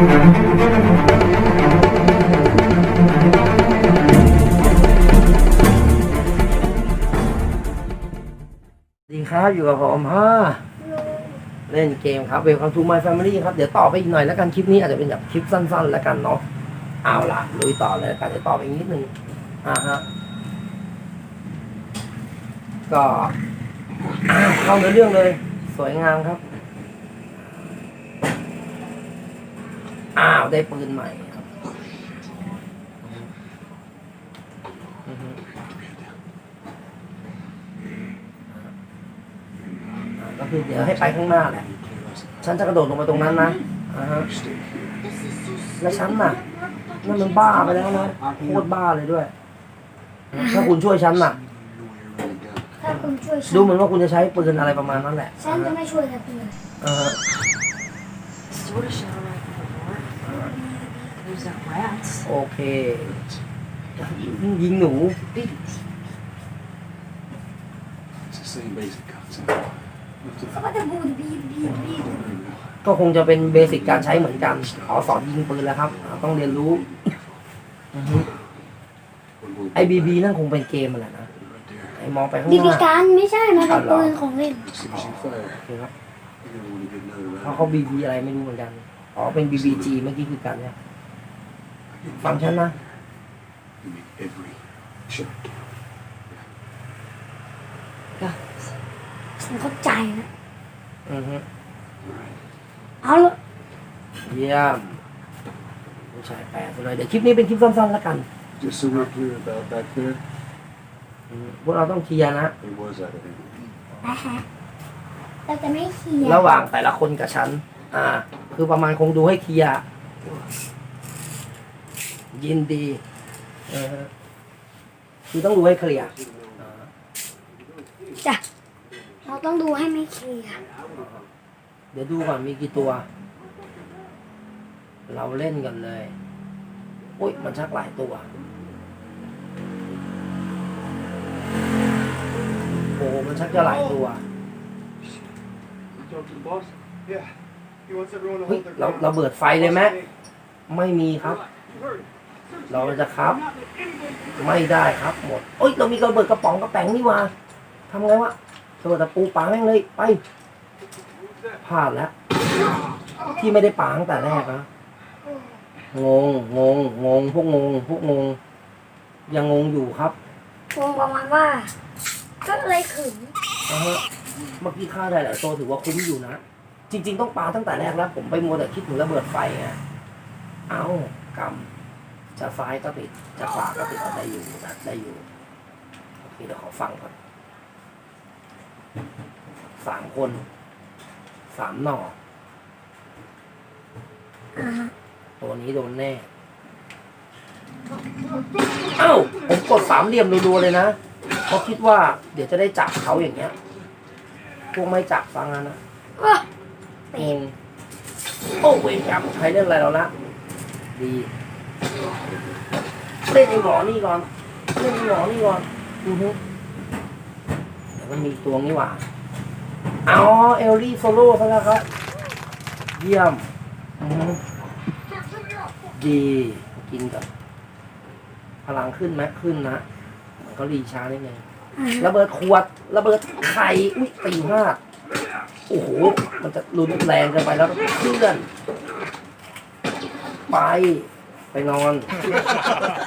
ดีครับอยู่กับผมฮะเล่นเกมครับเวลคัมทูม y แฟมิลี่ครับ เดี๋ยวต่อไปอีกหน่อยแล้วกัน คลิปนี้อาจจะเป็นแบบคลิปสั้นๆ แล้วกันเนาะเอาล่ะลุยต่อเลยกันเดี๋ยวต่อไปอีกนิดนึงอ่าฮะก็อ่าเข้าในเรื่องเลย สวยงามครับ อ้าวได้ปืนใหม่ครับอือฮึอ่าก็คือเดี๋ยวให้ไปข้างหน้าแหละ ฉันจะกระโดดลงไปตรงนั้นนะอ่าฮะแล้วฉันน่ะนั่นมันบ้าไปแล้วนะโคตรบ้าเลยด้วย ถ้าคุณช่วยฉันน่ะ ถ้าคุณช่วยฉันดูเหมือนว่าคุณจะใช้ปืนอะไรประมาณนั้นแหละฉันจะไม่ช่วยนะคุณ อ่าฮะ Sort of shell right before. There's that rats. โอเค ยิงหนู It's the same basic concept. เขาก็จะบูดบีบบีบบีบก็คงจะเป็นเบสิกการใช้เหมือนกันขอสอนยิงปืนแล้วครับอ่าต้องเรียนรู้อือฮึไอบีบีนั่นคงเป็นเกมมันแหละนะ Right there. ไอมองไปข้างบีหบีน้าการไม่ใช่มันเป็นปืนของเล่น As soon as you fire, โอเคครับ you're gonna want to get another เพราะ round. เขาบีบีอะไรไม่รู้เหมือนกัน อ๋อเป็นบีบีจีเมื่อกี้คือกันเนี่ย ฟังฉันนะ You make every shot count. ฉันเข้าใจนะ อือฮึ Alright. เอาละเยี่ยมผู้ชายแปดไปเลยเดี๋ยวคลิปนี้เป็นคลิปสั้นๆแล้วกัน Just so we're clear about back there, อืมพวกเราต้องเคลียร์นะ it was out of hand. นะฮะเราจะไม่เคลียร์ระหว่างแต่ละคนกับฉัน อ่า คือประมาณคงดูให้เคลียร์ ยินดีเออฮะคือต้องดูให้เคลียร์อ่าจ้ะเราต้องดูให้ไม่เคลียร์เดี๋ยวดูก่อนมีกี่ตัว เราเล่นกันเลยอุ้ยมันชักหลายตัวโอ้มันชักจะหลายตัว You talk to the boss? Yeah. He wants everyone to เฮ้ย hold their เรา ground. เราเบิดไฟเลยไหม Hey, ไม่มีครับ hurry. เราจะครับ ไม่ได้ครับหมดเอ้ยเรามีระเบิดกระป๋องกระแป๋งนี่หว่าทำไงวะระเบิดตะปูปาแม่งเลยไปพลาดแล้ว ที่ไม่ได้ปาตั้งแต่แรกนะงงงงงงพวกงงพวกงง ยังงงอยู่ครับงงประมาณว่าก็เลยขึงนะฮะเมื่อกี้ฆ่าได้หลายตัวถือว่าคุ้มอยู่นะ จริง ๆ ต้องปาตั้งแต่แรกแล้ว ผมไปมัวแต่คิดถึงระเบิดไฟไงเอ้ากำ จะซ้ายก็ติด จะขวาก็ติดเอาได้อยู่นะได้อยู่โอเคเดี๋ยวขอฟังก่อนสามคนสามหน่ออ่าฮะตัวนี้โดนแน่ เอ้า ผมกดสามเหลี่ยมรัวๆเลยนะเพราะคิดว่าเดี๋ยวจะได้จับเขาอย่างเงี้ย พวกไม่จับฟังนะนะว้าเองโอ้เวรกรรมใช้เรื่องอะไรเราละดี เล่นไอ้หมอนี่ก่อนเล่นไอ้หมอนี่ก่อนอือฮึเดี๋ยวมันมีตัวนี้หว่าอ๋อเอลลี่โซโล่ซะแล้วครับ เยี่ยมอือฮึดีกินกับพลังขึ้นไหมขึ้นนะมันก็รีช้าได้ไงอ่าฮะระเบิดขวดระเบิดไข่อุ้ยตีห้าดโอ้โห มันจะรุนแรงเกินไปแล้วเพื่อน ไป ไปนอน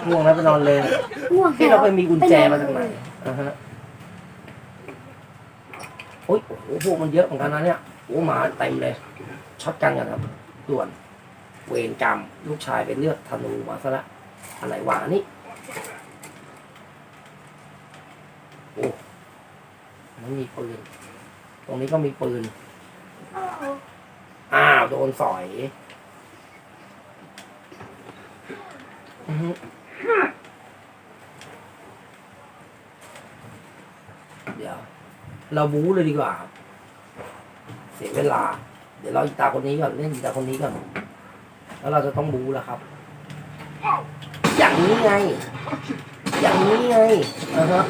ง่วงแล้วไปนอนเลยง่วงที่เราไปมีกุญแจมาจากไหนอ่าฮะโอ้ยโอ้โหพวกมันเยอะเหมือนกันนะเนี่ยโอ้หมาเต็มเลยช็อตกันกันครับด่วนเวรกรรมลูกชายไปเลือกธนูมาซะละอะไรวะนี่โอ้ไม่มีปืน ตรงนี้ก็มีปืน อ้าว โดนสอยอือฮึ เดี๋ยว เราบู๊เลยดีกว่า เสียเวลา เดี๋ยวเราอีตาคนนี้ก่อนเล่นอีตาคนนี้ก่อนแล้วเราจะต้องบู๊แล้วครับ อย่างนี้ไง อย่างนี้ไงนะฮะ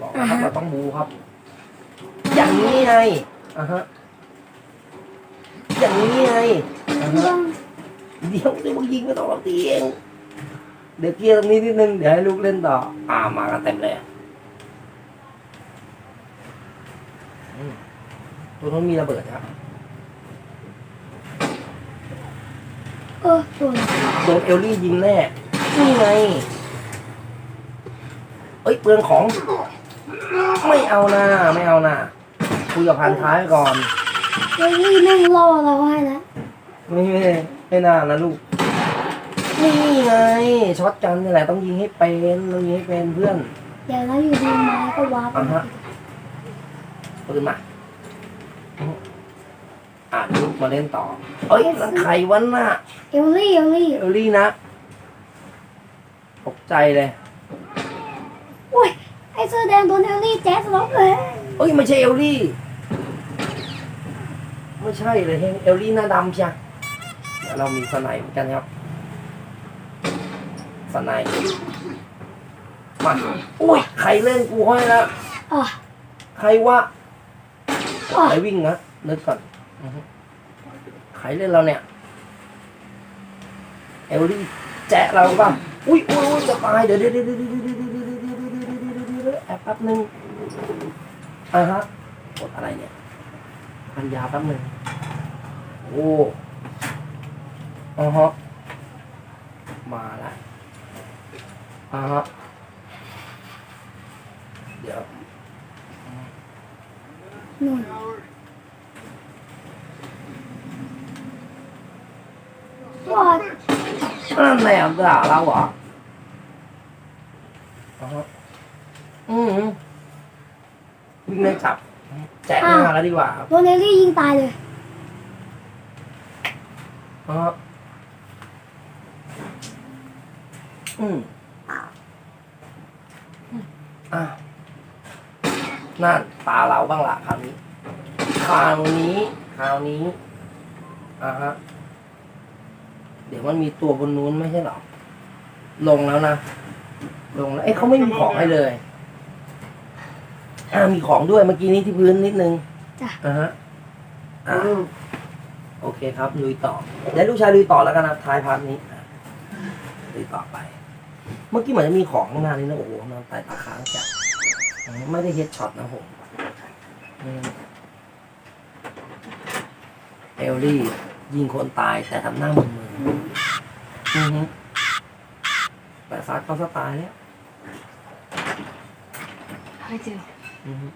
บอกแล้วครับเราต้องบูครับ อย่างนี้ไงอะฮะอย่างนี้ไงอือ่าฮะ เดี๋ยวเดี๋ยวมึงยิงไม่ต้องหรอกตีเองเดี๋ยวเคลียร์ตรงนี้นิดนึงเดี๋ยวให้ลูกเล่นต่อ อ่ามากันเต็มเลยอืมตัวนู้นมีระเบิดครับเออโดนโดนเอลลี่ยิงแน่นี่ไงเอ้ยเปลืองของ ไม่เอานะไม่เอานะคุยกับพันท้ายไว้ก่อนเฮ้ยนี่แม่งล่อเราให้แล้วไม่ไม่ ไม่น่านะลูก นี่ไงช็อตกันนี่แหละต้องยิงให้เป็นต้องยิงให้เป็นเพื่อนเดี๋ยวนะอยู่ดีไม้ก็วาร์ปอะฮะปืนมาอ่านลูกมาเล่นต่อ เอ้ยนั่นใครวันน่ะเอลลี่เอลลี่เอลลี่นะตกใจเลย อุ้ยไอเสื้อแดงโดนเอลลี่แจ๊สล็อกเลยเอ้ยไม่ใช่เอลลี่ ไม่ใช่เลยเฮงเอลลี่หน้าดำใช่ เรามีสไนเหมือนกันครับสไนด์มาอุ้ยใครเล่นกูห้อยแล้วอะใครวะอะใครวิ่งนะนึกก่อนใครเล่นเราเนี่ยเอลลี่แจะเราป่ะอุ้ยอุ้ยอุ้ยจะตายเดี๋ยวเดี๋ยวเดี๋ยวเดี๋ยวเดี๋ยวเดี๋ยวเดี๋ยวเดี๋ยวเดี๋ยวเดี๋ยวเดี๋ยวเดี๋ยวแอบแป๊บนึงอ่าฮะกดอะไรเนี่ยพันยาแป๊บนึงโอ้ อ่าฮะมาละอ่าฮะเดี๋ยวนู่นวอดนั่นแหละด่าเราเหรออ่าฮะอืมวิ่งไล่จับ แจกหน้าแล้วดีกว่าครับโดนเอลลี่ยิงตายเลยอ่าฮะ อืมอะนั่นตาเราบ้างละคราวนี้ คราวนี้ คราวนี้อ่าฮะ เดี๋ยวมันมีตัวบนนู้นไม่ใช่เหรอ ลงแล้วนะ ลงแล้ว เอ้ยเขาไม่มีของให้เลยอ่ามีของด้วยเมื่อกี้นี้ที่พื้นนิดนึงจ้ะ อ่าฮะอ่าโอเคครับลุยต่อเดี๋ยวลูกชายลุยต่อแล้วกันนะท้ายพาร์ทนี้อะลุยต่อไป เมื่อกี้เหมือนจะมีของข้างหน้านี้นะโอ้โหนอนตายตาค้างจัดอืมไม่ได้เฮดช็อตนะผมอืมเอลลี่ ยิงคนตายแต่ทำหน้ามึนๆอือฮึแต่ซัดเขาสไตล์แล้ว I do. อือฮึ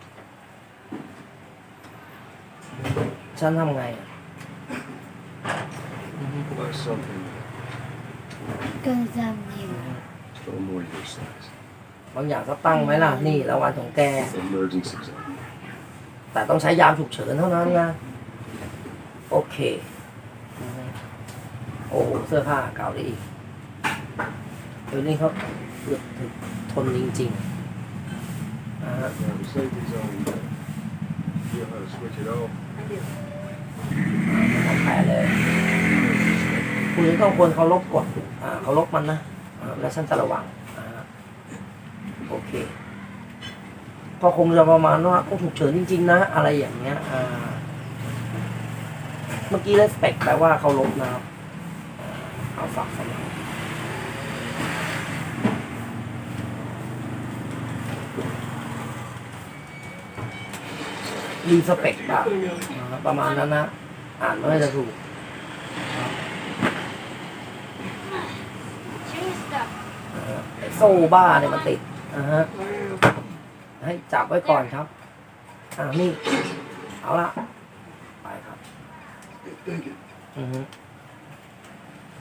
ฉันทำไงอะอือฮึ Buy something เกินจำนิว a little more your size. บางอย่างก็ตั้งไหมล่ะ นี่รางวัลของแก Emergency zone. แต่ต้องใช้ยามฉุกเฉินเท่านั้นนะ โอเคอืมโอ้โหเสื้อผ้าเก่าได้อีกเดี๋ยวนี้เขาเกือบถึงทนจริงๆนะฮะ Now the safety zone. You know how to switch it off. I do. ของแพ้เลย คุณจะต้องควรเคารพกฎอ่าเคารพมันนะอ่า แล้วฉันจะระวังอโอเค ก็คงจะประมาณว่าต้องฉุกเฉินจริง ๆ นะ อะไรอย่างเงี้ยเมื่อกี้ respect แปลว่าเคารพนะครับเอาฝากสำหรับรีสเปกอะอ่าประมาณนั้นนะ อ่านไม่จะถูก อ่าไอ้ โซ่บ้าเนี่ยมันติดอ่าฮะให้จับไว้ก่อนครับอ่านี่ เอาละไปครับ Thank you. อือฮึ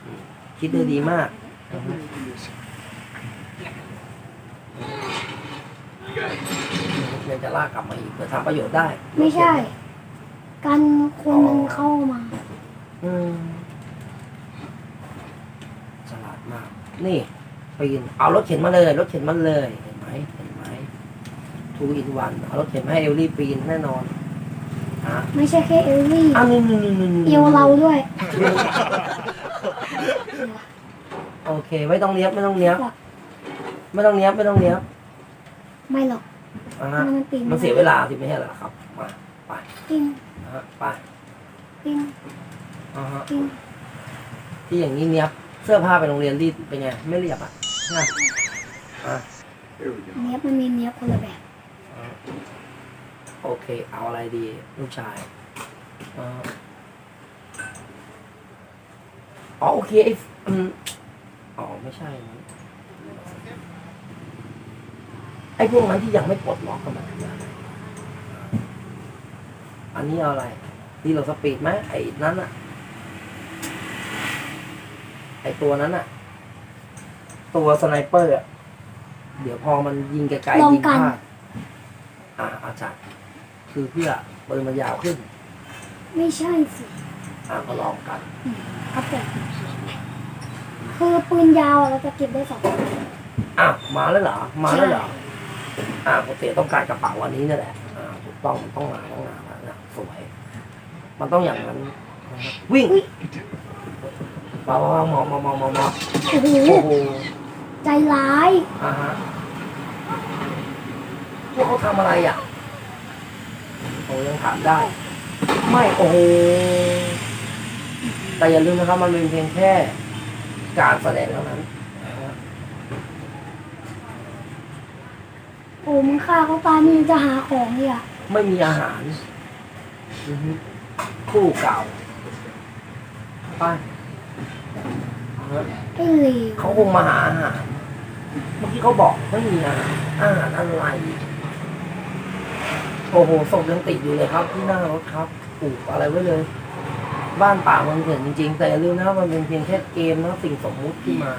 อืมคิดได้ดีมากอือฮึเดี๋ยวจะลากกลับมาอีกเพื่อทำประโยชน์ได้ไม่ใช่ กันคนมันเข้ามา อืมฉลาดมาก นี่ ปีนเอารถเข็นมาเลยรถเข็นมาเลยเห็นไหมเห็นไหมทูอินวันเอารถเข็นมาให้เอลลี่ปีนแน่นอนอะไม่ใช่แค่เอลลี่อ้าวนี่นี่นี่นี่นี่เอวเราด้วยโอเค ไม่ต้องเนี้ยบไม่ต้องเนี้ยบไม่ต้องเนี้ยบไม่ต้องเนี้ยบไม่หรอกอะฮะมันปีนมันเสียเวลาสิไม่ใช่เหรอครับมาไปปิ้งนะฮะไปปิ้งอะฮะปิ้งที่อย่างนี้เนี้ยบ เสื้อผ้าไปโรงเรียนรีดเป็นไง ไม่เรียบอะนะอะ Here we go. เนี้ยบมันมีเนี้ยบคนละแบบโอเค เอาอะไรดีลูกชายเอ่ออ๋อโอเคไอ้อืมอ๋อไม่ใช่นะไอ้พวกนั้นที่ยังไม่ปลดล็อกกันมันคืออะไรอันนี้เอาอะไร ที่เราสปีดไหมไอ้นั้นอะ ไอ้ตัวนั้นอะตัวสไนเปอร์อะเดี๋ยวพอมันยิงไกลลอๆงยิงกัพนลาดอ่าอาจารย์คือเพื่อปืนมันยาวขึ้น ไม่ใช่สิอ่าก็ลองกัน ครับผมคือปืนยาวอะเราจะเก็บได้สองอ้าวมาแล้วเหรอ มาแล้วเหรอใช่อ่าปกติต้องการกระเป๋าวันนี้นี่แหละ อ่าถูกต้องมันต้องมาต้องมาแล้วนะสวย มันต้องอย่างนั้นนะครับวิ่งมา มามามามามามามโอ้โหโอ้โหใจร้ายอ่าฮะพวกเขาทำอะไรอะโอ้ยังถามได้ ไม่โอ้โหแต่อย่าลืมนะครับ มันเป็นเพียงแค่การแสดงเท่านั้นนะฮะโอ้มึงฆ่าเขาตายนี่จะหาของเนี่ย ไม่มีอาหารอือฮึคู่เก่าไปเอาละ ไอ้เลวเขาคงมาหาอาหารเมื่อกี้เขาบอกไม่มีอาหารอาหารอะไรโอ้โหศพยังติดอยู่เลยครับที่หน้ารถครับปลูกอะไรไว้เลย บ้านป่าเมืองเถื่อนจริงๆ แต่อย่าลืมนะครับมันเป็นเพียงแค่เกมนะสิ่งสมมุติที่มา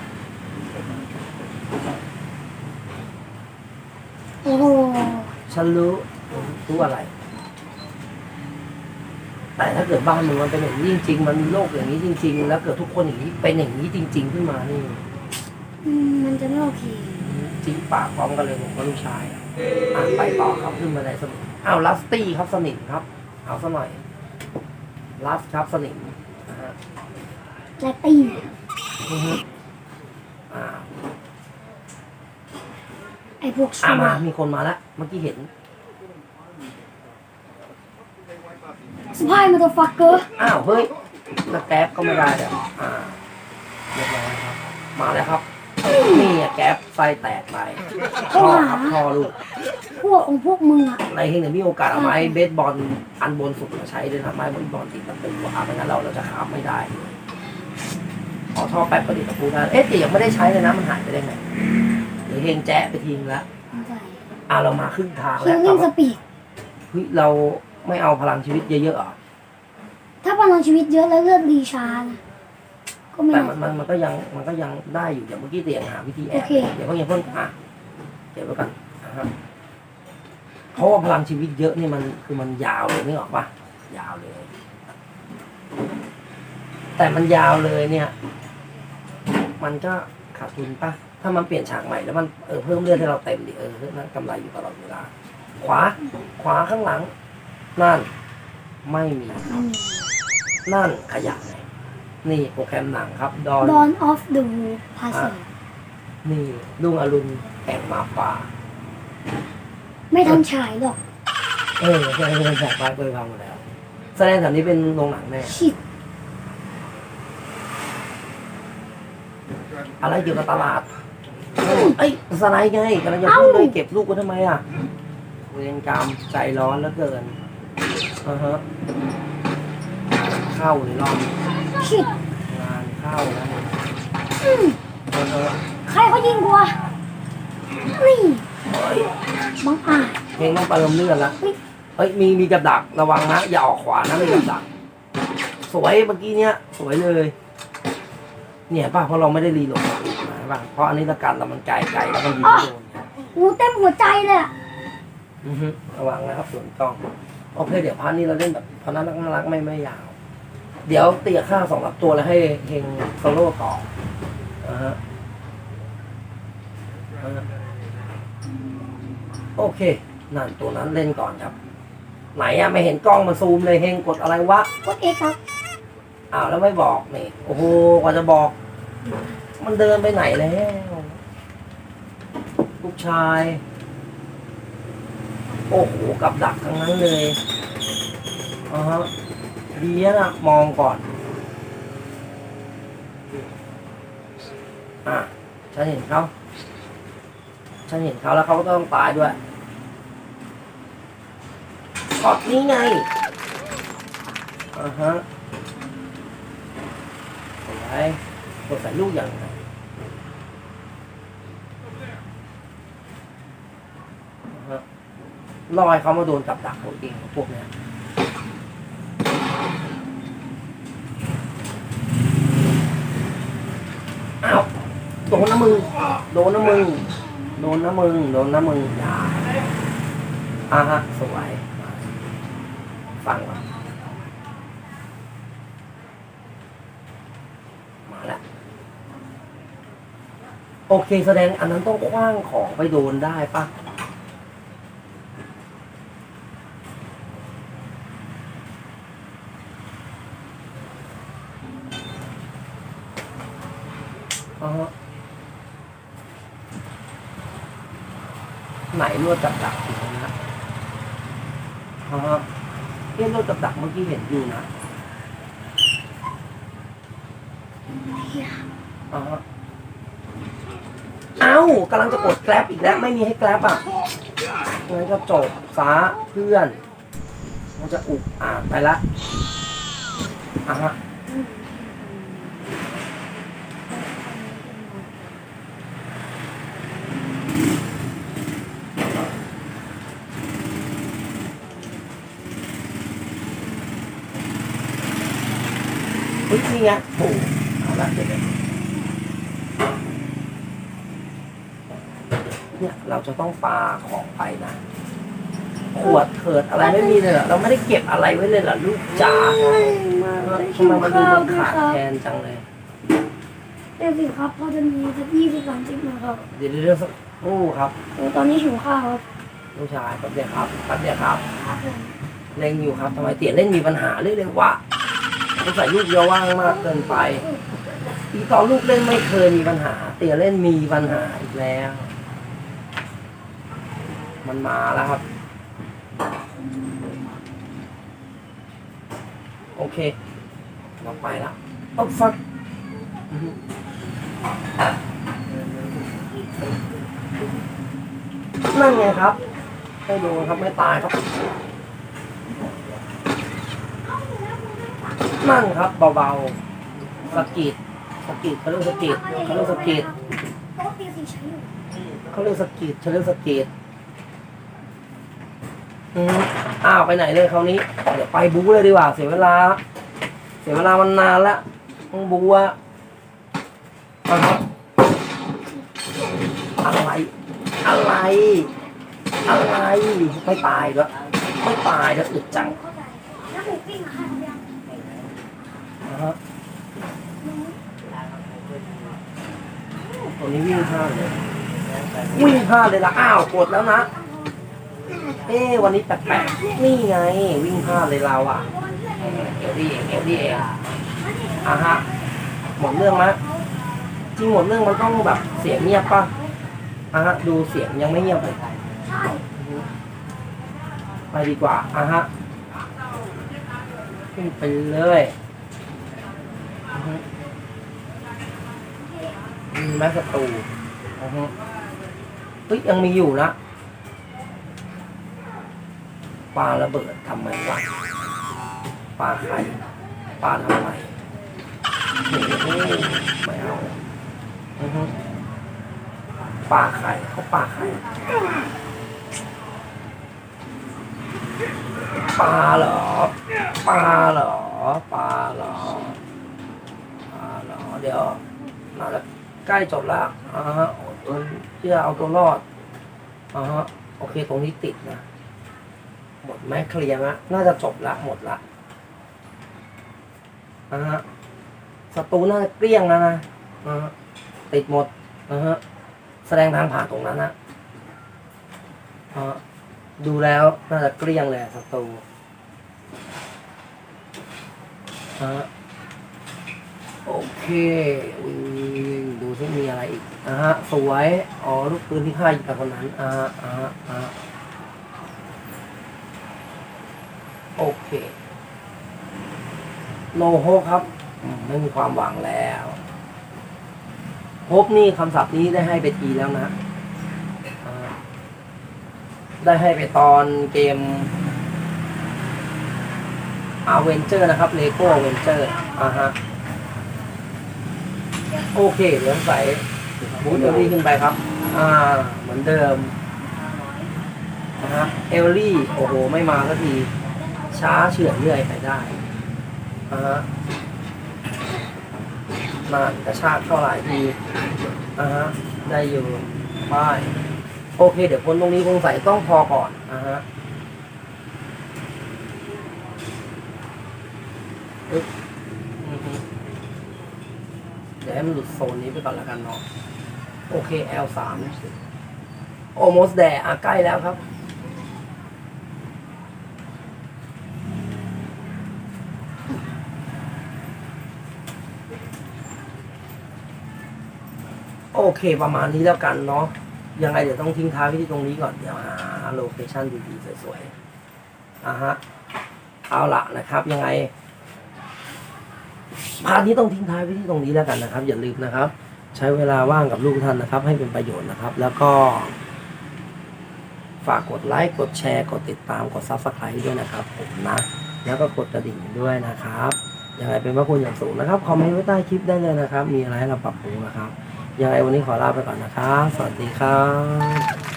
โอ้โหฉันรู้รู้อะไร แต่ถ้าเกิดบ้านมึงมันเป็นอย่างนี้จริง ๆ มันมีโลกอย่างนี้จริง ๆ แล้วเกิดทุกคนอย่างนี้เป็นอย่างนี้จริง ๆ ขึ้นมานี่อืมมันจะไม่โอเคจีปากพร้อมกันเลยผมกับลูกชายอะอะไปต่อครับขึ้นมาในสนิมอ้าวลัสตี้ครับสนิมครับ เอาซะหน่อยลัสครับสนิมนะฮะและตีอือฮึอ่า ไอ้พวกอ่าชั่วมามีคนมาแล้วเมื่อกี้เห็น สปายมาตัวฟักเกอร์อ้าวเฮ้ยแล้วแก๊ปก็ไม่ได้เดี๋ยวอ่าเรียบร้อยครับ มาแล้วครับ นี่อะแก๊ปไฟแตกไปท่อครับท่อลูก พวกของพวกมึงอะ ในที่หนึ่งมีโอกาสเอาไม้เบสบอลอันบนสุดมาใช้ด้วยนะไม้เบสบอลติดตะปูอะไม่งั้นเราเราจะข้ามไม่ได้ขอท่อแป๊บประดิษฐ์ตะปูได้เอ๊ะแต่ยังไม่ได้ใช้เลยนะมันหายไปได้ไงหรือเฮงแจ๊ะไปทิ้งแล้วเข้าใจอะเรามาครึ่งทางคิแล้วลลิ่งสปีดเฮ้ยเรา ไม่เอาพลังชีวิตเยอะๆเหรอถ้าพลังชีวิตเยอะแล้วเลือดดีช้านะก็ไม่แต่มันมันมันก็ยังมันก็ยังได้อยู่เดี๋ยวเมื่อกี้เตียงหาวิธีแอบโอเคเดี๋ยวเพิ่งอย่าเพิ่งอะเก็บไว้ก่อนอะฮะเพราะว่าพลังชีวิตเยอะนี่มันคือมันยาวเลยนึกออกปะยาวเลย แต่มันยาวเลยเนี่ย มันก็ขาดทุนปะถ้ามันเปลี่ยนฉากใหม่แล้วมันเออเพิ่มเลือดให้เราเต็มดิเออนั่นกำไรอยู่ตลอดเวลาขวาขวาข้างหลัง นั่น ไม่มีไม่มีนั่นขยะไงนี่โปรแกรมหนังครับ ดอน Dawn of the Wu ภาษานี่ลุงอรุณแห่งหมาป่า ไม่ทันฉายหรอก เออใช่ใช่ใช่ป้ายเปิดพังหมดแล้ว แสดงแถวนี้เป็นโรงหนังแน่ ชิดอะไรเกี่ยวกับตลาดเอ้ยสไลด์ไงกำลังจะพูดเลยเก็บลูกก็ทำไมอะเวรกรรมใจร้อนแล้วเกิน อ่าฮะเข้าเลยรอบนี้ชิดงานเข้าแล้วเนี่ยอืมอ่าฮะใครเขายิงกูวะนี่เฮ้ยบังอาจเพลงต้องเติมเลือดละเฮ้ยมีมีกับดักระวังนะอย่าออกขวานะมีกับดัก สวยเมื่อกี้เนี้ยสวยเลย เนี่ยป่ะเพราะเราไม่ได้รีโหลดนะป่ะเพราะอันนี้ตะกันเรามันไกลไกลแล้วก็ยิงไม่โดนไงกูเต็มหัวใจเลยอะอือฮึระวังนะครับส่วนกล้อง โอเค เดี๋ยวพาร์ทนี้เราเล่นแบบพาร์ทน่ารักน่ารักไม่ไม่ยาว เดี๋ยวเตี่ยค่าสองรับตัวแล้วให้เฮงโซโล่ต่ออ่าฮะอ่าฮะโอเค นั่นตัวนั้นเล่นก่อนครับ ไหนอะไม่เห็นกล้องมาซูมเลยเฮงกดอะไรวะ กดเอ็กครับ อ้าวแล้วไม่บอกนี่ โอ้โห กว่าจะบอก มันเดินไปไหนแล้ว ลูกชาย โอ้โหกับดักทั้งนั้นเลยอ่าฮะดีนะมองก่อน อะฉันเห็นเขาฉันเห็นเขาแล้วเขาก็ต้องตายด้วยกดนี้ไงอ่าฮะสวยกดใส่ลูกอย่างไรอ่าฮะ ลอยเขามาโดนกับดักตัวเองพวกเนี้ยอ้าวโดนนะมึงโดนนะมึงโดนนะมึงโดนนะมึงอย่าอะฮะสวยฟังก่อนมาแล้วโอเคแสดงอันนั้นต้องคว้างของไปโดนได้ปะอ๋อ ไหนลวดจับดักอยู่ตรงนี้อ๋อเอ๊ะลวดจับดักเมื่อกี้เห็นอยู่นะอ๋อเอ้ากำลังจะกดแกร็บอีกแล้วไม่มีให้แกร็บอะงั้นก็จบซะเพื่อน มันจะอุกอ่านไปละอะฮะ นี่ไงโอ้เอาละเดี๋ยวนะเนี่ยเราจะต้องปาของไปนะ ขวดเถิดอะไรไม่มีเลยเหรอเราไม่ได้เก็บอะไรไว้เลยเหรอลูกจ๋ามาได้ทำหิไมวมันดูข้าวมันด้วยขาดครับแคลนจังเลยได้สิครับพอจะมีสักยี่สิบสามสิบนะครับเดี๋ยวเดี๋ยวสักครู่ครับโอ้ตอนนี้หิวข้าวครับลูกชายแป๊บเดียวครับแป๊บเดียวครับครับผม เล่นอยู่ครับทำไมเตี๋ยเล่นมีปัญหาเรื่อยๆวะสงสัยลูกเยาว่างมากเกินไปอีตอนลูกเล่นไม่เคยมีปัญหา เตียเล่นมีปัญหาอีกแล้ว มันมาแล้วครับ โอเคเราไปละเอาฟักนั่นไงครับ ไม่โดนครับ ไม่ตายครับ นั่นครับเบาๆสะกิดสะกิดเขาเรียกสะกิดเขาเรียกสะกิดโต๊ะตีสีใช้อยู่เขาเรียกสะกิดเขาเรียกสะกิดอืมอ้าวไปไหนเลยคราวนี้เดี๋ยวไปบู๊เลยดีกว่า เสียเวลา เสียเวลามันนานล้วต้องบู๊อะอาครับอะไร อะไร อะไรไม่ตายแล้วไม่ตายแล้วอึดจัง เข้าใจแล้วหมูปิ้งอะค่ะทำยัง นะฮะตัวนี้วิ่งพลาเลยวิ่งพลาเลยละอ้าวกดแล้วนะ เอ๊ะวันนี้แปลกๆนี่ไง วิ่งพลาเลยเราอะเอลดีเองเอลดี้เองอะฮะหมดเรื่องไหมจริงหมดเรื่องมันต้องแบบเสียงเงียบป่ะอะฮะดูเสียงยังไม่เงียบเลยไปดีกว่าอะฮะขึ้นไปเลย ฮึมีแม็กศัตรูอือฮึเฮ้ยยังมีอยู่นะปลาระเบิดทำไมวะปลาใครปลาทำไมโอ้โหไม่เอาอือฮึปาใครเขาปลาใครปลาเหรอปลาเหรอปลาเหรอ เดี๋ยวน่าจะใกล้จบละอ่าฮะเออเพื่อเอาตัวรอดอ่าฮะโอเคตรงนี้ติดนะ หมดไหมเคลียร์ละน่าจะจบละหมดละอ่าฮะศัตรูน่าจะเกลี้ยงแล้วนะอ่าฮะติดหมดอ่าฮะแสดงทางผ่านตรงนั้นนะอ่าดูแล้วน่าจะเกลี้ยงเลยศัตรูฮะโอ เคดูที่มีอะไรอีกอะฮะสวยอ๋อลูกปืนที่ฆ่าอยู่กับคนนั้นอ่าฮะอ่าฮะอ่าฮะโอเคโลโฮครับไม่มีความหวังแล้วพบนี่คำศัพท์นี้ได้ให้ไปทีแล้วนะได้ให้ไปตอนเกม a v e n g e r นะครับ Lego Avenger อ่าฮะ โอเคเดี๋ยวใสบูทเอลลี่ขึ้นไปครับ อ่า เหมือนเดิมนะฮะเอลลี่ โอ้โห ไม่มาสักที ช้าเฉื่อยเรื่อยไปได้อ่าฮะนานกระชากเข้าไหลายทีอ่าฮะ ได้อยู่ป้ายโอเค เดี๋ยวคนตรงนี้คงใส่ต้องพอก่อนอ่าฮะอึ๊บอือฮึเดี๋ยว ให้มันหลุดโซนนี้ไปก่อนแล้วกันเนาะโอเค L สาม almost there อะใกล้แล้วครับโอเคประมาณนี้แล้วกันเนาะยังไงเดี๋ยวต้องทิ้งท้ายไว้ที่ตรงนี้ก่อน เดี๋ยวหาโลเคชั่นดีๆ สวยๆอะฮะ เอาละนะครับ ยังไง พาร์ทนี้ต้องทิ้งท้ายไว้ที่ตรงนี้แล้วกันนะครับ อย่าลืมนะครับ ใช้เวลาว่างกับลูกท่านนะครับ ให้เป็นประโยชน์นะครับ แล้วก็ฝากกดไลค์ กดแชร์ กดติดตาม กด Subscribe ด้วยนะครับผมนะ แล้วก็กดกระดิ่งด้วยนะครับ ยังไงเป็นพระคุณอย่างสูงนะครับ คอมเมนต์ไว้ใต้คลิปได้เลยนะครับ มีอะไรให้เราปรับปรุงนะครับ ยังไงวันนี้ขอลาไปก่อนนะครับ สวัสดีครับ